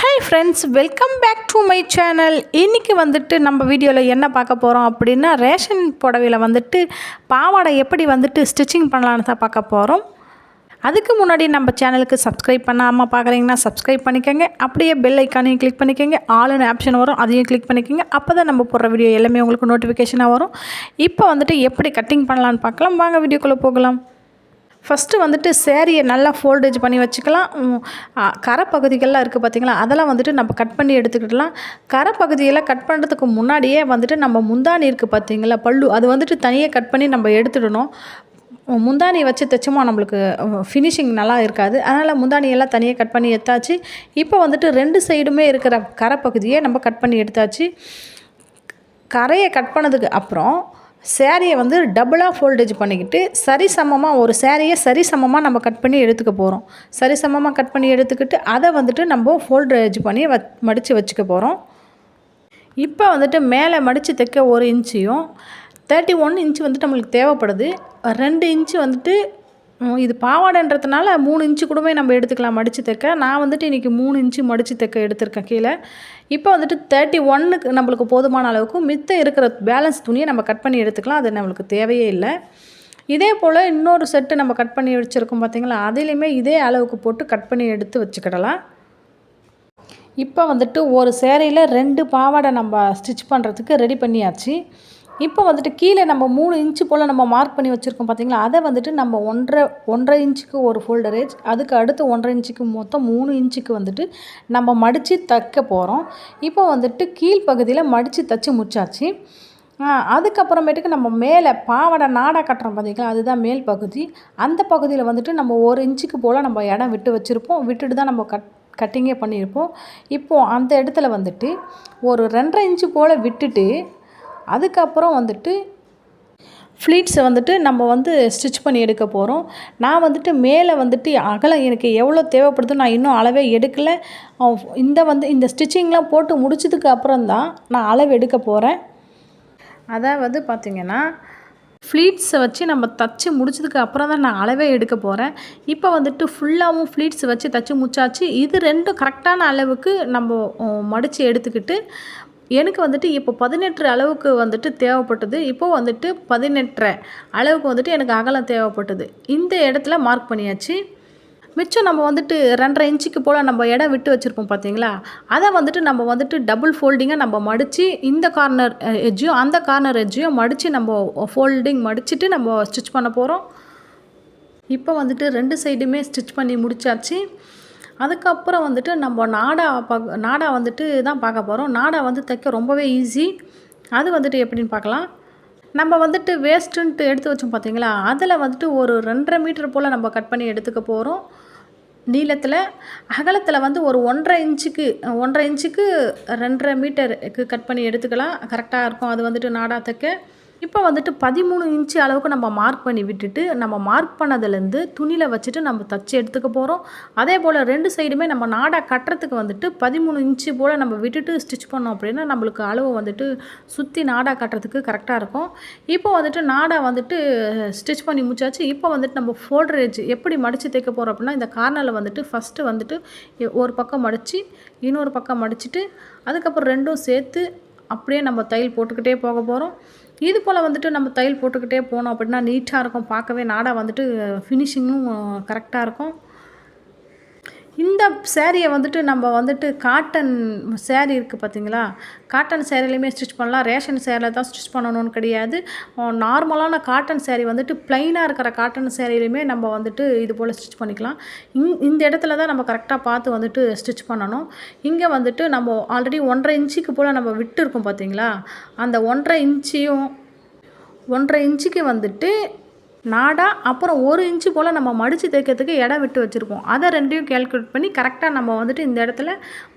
Hi friends welcome back to my channel இன்றைக்கி வந்துட்டு நம்ம வீடியோவில் என்ன பார்க்க போகிறோம் அப்படின்னா ரேஷன் புடவையில் வந்துட்டு பாவாடை எப்படி வந்துட்டு ஸ்டிச்சிங் பண்ணலான்னு தான் பார்க்க போகிறோம் அதுக்கு முன்னாடி நம்ம சேனலுக்கு சப்ஸ்கிரைப் பண்ணாமல் பார்க்குறீங்கன்னா சப்ஸ்கிரைப் பண்ணிக்கோங்க. அப்படியே பெல் ஐக்கானையும் கிளிக் பண்ணிக்கோங்க. ஆளுன்னு ஆப்ஷன் வரும் அதையும் கிளிக் பண்ணிக்கோங்க. அப்போ தான் நம்ம போடுற வீடியோ எல்லாமே உங்களுக்கு நோட்டிஃபிகேஷனாக வரும். இப்போ வந்துட்டு எப்படி கட்டிங் பண்ணலான்னு பார்க்கலாம். வாங்க வீடியோக்குள்ளே போகலாம். ஃபஸ்ட்டு வந்துட்டு சேரீயை நல்லா ஃபோல்டேஜ் பண்ணி வச்சுக்கலாம். கரை பகுதிகள்லாம் இருக்குது பார்த்திங்களா அதெல்லாம் வந்துட்டு நம்ம கட் பண்ணி எடுத்துக்கிடலாம். கரை பகுதியெல்லாம் கட் பண்ணுறதுக்கு முன்னாடியே வந்துட்டு நம்ம முந்தானி இருக்குது பார்த்திங்களா பல்லு அது வந்துட்டு தனியாக கட் பண்ணி நம்ம எடுத்துடணும். முந்தானி வச்சு தைச்சோமா நம்மளுக்கு ஃபினிஷிங் நல்லா இருக்காது. அதனால் முந்தானியெல்லாம் தனியாக கட் பண்ணி எடுத்தாச்சு. இப்போ வந்துட்டு ரெண்டு சைடுமே இருக்கிற கரை பகுதியை நம்ம கட் பண்ணி எடுத்தாச்சு. கரையை கட் பண்ணதுக்கு அப்புறம் சேரீயை வந்து டபுளாக ஃபோல்டேஜ் பண்ணிக்கிட்டு சரிசமமாக ஒரு சேரீயை சரிசமமாக நம்ம கட் பண்ணி எடுத்துக்க போகிறோம் சரிசமமாக கட் பண்ணி எடுத்துக்கிட்டு அதை வந்துட்டு நம்ம ஃபோல்டேஜ் பண்ணி வ மடித்து வச்சுக்க போகிறோம் இப்போ வந்துட்டு மேலே மடித்து தைக்க ஒரு இன்ச்சையும் தேர்ட்டி ஒன் இன்ச்சு வந்துட்டு நம்மளுக்கு தேவைப்படுது. ரெண்டு இன்ச்சு வந்துட்டு இது பாவாடைன்றதுனால மூணு இன்ச்சு கூடவே நம்ம எடுத்துக்கலாம் மடித்து தைக்க. நான் வந்துட்டு இன்றைக்கி மூணு இன்ச்சு மடித்து தைக்க எடுத்திருக்கேன் கீழே. இப்போ வந்துட்டு தேர்ட்டி ஒன்னுக்கு நம்மளுக்கு போதுமான அளவுக்கு மித்த இருக்கிற பேலன்ஸ் துணியை நம்ம கட் பண்ணி எடுத்துக்கலாம். அது நம்மளுக்கு தேவையே இல்லை. இதே போல் இன்னொரு செட்டு நம்ம கட் பண்ணி வச்சுருக்கோம் பார்த்திங்களா அதுலேயுமே இதே அளவுக்கு போட்டு கட் பண்ணி எடுத்து வச்சுக்கிடலாம். இப்போ வந்துட்டு ஒரு சேரீயில் ரெண்டு பாவாடை நம்ம ஸ்டிச் பண்ணுறதுக்கு ரெடி பண்ணியாச்சு. இப்போ வந்துட்டு கீழே நம்ம மூணு இன்ச்சு போல் நம்ம மார்க் பண்ணி வச்சுருக்கோம் பார்த்தீங்களா அதை வந்துட்டு நம்ம ஒன்றரை ஒன்றரை இன்ச்சுக்கு ஒரு ஃபோல்டரேஜ் அதுக்கு அடுத்து ஒன்றரை இன்ச்சுக்கு மொத்தம் மூணு இன்ச்சுக்கு வந்துட்டு நம்ம மடித்து தைக்க போகிறோம் இப்போ வந்துட்டு கீழ் பகுதியில் மடித்து தைச்சி முடிச்சாச்சு. அதுக்கப்புறமேட்டுக்கு நம்ம மேலே பாவாடை நாடா கட்டுறோம் பார்த்தீங்களா அதுதான் மேல் பகுதி. அந்த பகுதியில் வந்துட்டு நம்ம ஒரு இன்ச்சுக்கு போல் நம்ம இடம் விட்டு வச்சுருப்போம். விட்டுட்டு தான் நம்ம கட் கட்டிங்கே பண்ணியிருப்போம். இப்போது அந்த இடத்துல வந்துட்டு ஒரு ரெண்டரை இன்ச்சு போல் விட்டுட்டு அதுக்கப்புறம் வந்துட்டு ஃப்ளீட்ஸை வந்துட்டு நம்ம வந்து ஸ்டிச் பண்ணி எடுக்க போகிறோம் நான் வந்துட்டு மேலே வந்துட்டு அகலம் எனக்கு எவ்வளோ தேவைப்படுதோ நான் இன்னும் அளவே எடுக்கலை. இந்த வந்து இந்த ஸ்டிச்சிங்லாம் போட்டு முடிச்சதுக்கு அப்புறம் தான் நான் அளவு எடுக்க போகிறேன் அதாவது பார்த்திங்கன்னா ஃப்ளீட்ஸை வச்சு நம்ம தச்சு முடிச்சதுக்கு அப்புறம் தான் நான் அளவே எடுக்க போகிறேன் இப்போ வந்துட்டு ஃபுல்லாகவும் ஃப்ளீட்ஸ் வச்சு தச்சு முடிச்சாச்சு. இது ரெண்டும் கரெக்டான அளவுக்கு நம்ம மடித்து எடுத்துக்கிட்டு எனக்கு வந்துட்டு இப்போ பதினெட்டு அளவுக்கு வந்துட்டு தேவைப்பட்டது. இப்போது வந்துட்டு பதினெட்டரை அளவுக்கு வந்துட்டு எனக்கு அகலம் தேவைப்பட்டது. இந்த இடத்துல மார்க் பண்ணியாச்சு. மிச்சம் நம்ம வந்துட்டு ரெண்டரை இன்ச்சுக்கு போல் நம்ம இடம் விட்டு வச்சுருப்போம் பார்த்தீங்களா அதை வந்துட்டு நம்ம வந்துட்டு டபுள் ஃபோல்டிங்காக நம்ம மடித்து இந்த கார்னர் எஜ்ஜையும் அந்த கார்னர் எஜ்ஜையும் மடித்து நம்ம ஃபோல்டிங் மடிச்சுட்டு நம்ம ஸ்டிச் பண்ண போகிறோம் இப்போ வந்துட்டு ரெண்டு சைடுமே ஸ்டிச் பண்ணி முடிச்சாச்சு. அதுக்கப்புறம் வந்துட்டு நம்ம நாடா பா நாடா வந்துட்டு தான் பார்க்க போகிறோம் நாடா வந்து தைக்க ரொம்பவே ஈஸி அது வந்துட்டு எப்படின்னு பார்க்கலாம். நம்ம வந்துட்டு வேஸ்ட்டுன்ட்டு எடுத்து வச்சோம் பார்த்தீங்களா? அதில் வந்துட்டு ஒரு ரெண்டரை மீட்டர் போல் நம்ம கட் பண்ணி எடுத்துக்க போகிறோம் நீளத்தில் அகலத்தில் வந்து ஒரு ஒன்றரை இன்ச்சுக்கு ஒன்றரை இன்ச்சுக்கு ரெண்டரை மீட்டருக்கு கட் பண்ணி எடுத்துக்கலாம். கரெக்டாக இருக்கும். அது வந்துட்டு நாடாத்துக்கு தைக்க. இப்போ வந்துட்டு பதிமூணு இன்ச்சு அளவுக்கு நம்ம மார்க் பண்ணி விட்டுட்டு நம்ம மார்க் பண்ணதுலேருந்து துணியில் வச்சுட்டு நம்ம தச்சு எடுத்துக்க போகிறோம் அதே போல் ரெண்டு சைடுமே நம்ம நாடாக கட்டுறதுக்கு வந்துட்டு பதிமூணு இன்ச்சு போல் நம்ம விட்டுட்டு ஸ்டிச் பண்ணோம் அப்படின்னா நம்மளுக்கு அளவு வந்துட்டு சுற்றி நாடாக கட்டுறதுக்கு கரெக்டாக இருக்கும். இப்போ வந்துட்டு நாடாக வந்துட்டு ஸ்டிச் பண்ணி முடிச்சாச்சு. இப்போ வந்துட்டு நம்ம ஃபோல்டரேஜ் எப்படி மடித்து தைக்க போகிறோம் அப்படின்னா இந்த கார்னரில் வந்துட்டு ஃபஸ்ட்டு வந்துட்டு எ- ஒரு பக்கம் மடித்து இன்னொரு பக்கம் மடிச்சுட்டு அதுக்கப்புறம் ரெண்டும் சேர்த்து அப்படியே நம்ம தையல் போட்டுக்கிட்டே போக போகிறோம் இது போல் வந்துட்டு நம்ம தையல் போட்டுக்கிட்டே போனோம் அப்படின்னா நீட்டாக இருக்கும். பார்க்கவே நாடாக வந்துட்டு ஃபினிஷிங்கும் கரெக்டாக இருக்கும். இந்த சேரீயை வந்துட்டு நம்ம வந்துட்டு காட்டன் சேரீ இருக்குது பார்த்தீங்களா காட்டன் சேரீலையுமே ஸ்டிச் பண்ணலாம். ரேஷன் சேரீல தான் ஸ்டிச் பண்ணணும்னு கிடையாது. நார்மலான காட்டன் சேரீ வந்துட்டு ப்ளைனாக இருக்கிற காட்டன் சேரீலையுமே நம்ம வந்துட்டு இது போல் ஸ்டிச் பண்ணிக்கலாம். இங் இந்த இடத்துல தான் நம்ம கரெக்டாக பார்த்து வந்துட்டு ஸ்டிச் பண்ணணும். இங்கே வந்துட்டு நம்ம ஆல்ரெடி ஒன்றரை இன்ச்சுக்கு போல் நம்ம விட்டு இருக்கோம் பார்த்தீங்களா அந்த ஒன்றரை இன்ச்சையும் ஒன்றரை இன்ச்சுக்கு வந்துட்டு நாடா அப்புறம் ஒரு இன்ச்சு போல் நம்ம மடித்து தைக்கிறதுக்கு இடம் விட்டு வச்சுருப்போம். அதை ரெண்டையும் கேல்குலேட் பண்ணி கரெக்டாக நம்ம வந்துட்டு இந்த இடத்துல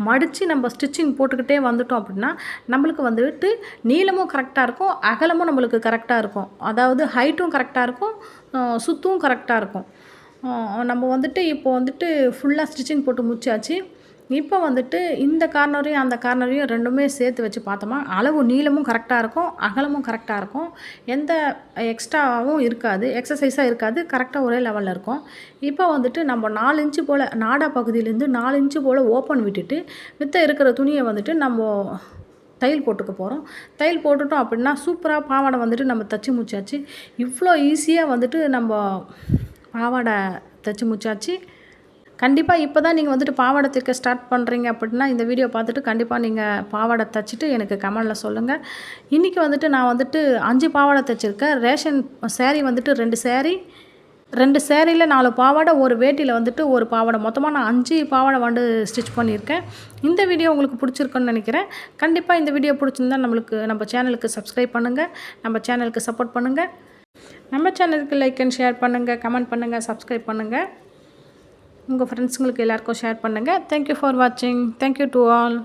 மடித்து நம்ம ஸ்டிச்சிங் போட்டுக்கிட்டே வந்துட்டோம் அப்படின்னா நம்மளுக்கு வந்துட்டு நீளமும் கரெக்டாக இருக்கும் அகலமும் நம்மளுக்கு கரெக்டாக இருக்கும். அதாவது ஹைட்டும் கரெக்டாக இருக்கும் சுத்தும் கரெக்டாக இருக்கும். நம்ம வந்துட்டு இப்போ வந்துட்டு ஃபுல்லாக ஸ்டிச்சிங் போட்டு முடிச்சாச்சு. இப்போ வந்துட்டு இந்த கார்னரையும் அந்த கார்னரையும் ரெண்டுமே சேர்த்து வச்சு பார்த்தோமா அளவு நீளமும் கரெக்டாக இருக்கும் அகலமும் கரெக்டாக இருக்கும். எந்த எக்ஸ்ட்ராவும் இருக்காது எக்ஸசைஸாக இருக்காது கரெக்டாக ஒரே லெவலில் இருக்கும். இப்போ வந்துட்டு நம்ம நாலு இன்ச்சு போல் நாடா பகுதியிலேருந்து நாலு இன்ச்சு போல் ஓப்பன் விட்டுட்டு மித்த இருக்கிற துணியை வந்துட்டு நம்ம தையல் போட்டுக்க போகிறோம் தையல் போட்டுட்டோம் அப்படின்னா சூப்பராக பாவாடை வந்துட்டு நம்ம தச்சு முடிச்சாச்சு. இவ்வளோ ஈஸியாக வந்துட்டு நம்ம பாவாடை தச்சு முடிச்சாச்சு. கண்டிப்பாக இப்போ தான் நீங்கள் வந்துட்டு பாவாடை தைக்க ஸ்டார்ட் பண்ணுறீங்க அப்படின்னா இந்த வீடியோ பார்த்துட்டு கண்டிப்பாக நீங்கள் பாவாடை தைச்சிட்டு எனக்கு கமெண்டில் சொல்லுங்கள் இன்றைக்கி வந்துட்டு நான் வந்துட்டு அஞ்சு பாவாடை தைச்சிருக்கேன். ரேஷன் சேரீ வந்துட்டு ரெண்டு சேரீ ரெண்டு சேரீயில் நாலு பாவாடை ஒரு வேட்டியில் வந்துட்டு ஒரு பாவாடை. மொத்தமாக நான் அஞ்சு பாவாடை வந்து ஸ்டிச் பண்ணியிருக்கேன். இந்த வீடியோ உங்களுக்கு பிடிச்சிருக்குன்னு நினைக்கிறேன். கண்டிப்பாக இந்த வீடியோ பிடிச்சிருந்தா நம்மளுக்கு நம்ம சேனலுக்கு சப்ஸ்கிரைப் பண்ணுங்கள் நம்ம சேனலுக்கு சப்போர்ட் பண்ணுங்கள் நம்ம சேனலுக்கு லைக் அண்ட் ஷேர் பண்ணுங்கள் கமெண்ட் பண்ணுங்கள் சப்ஸ்கிரைப் பண்ணுங்கள் உங்கள் ஃப்ரெண்ட்ஸுங்களுக்கு எல்லாருக்கும் ஷேர் பண்ணுங்கள் தேங்க்யூ ஃபார் வாட்சிங் தேங்க்யூ டு ஆல்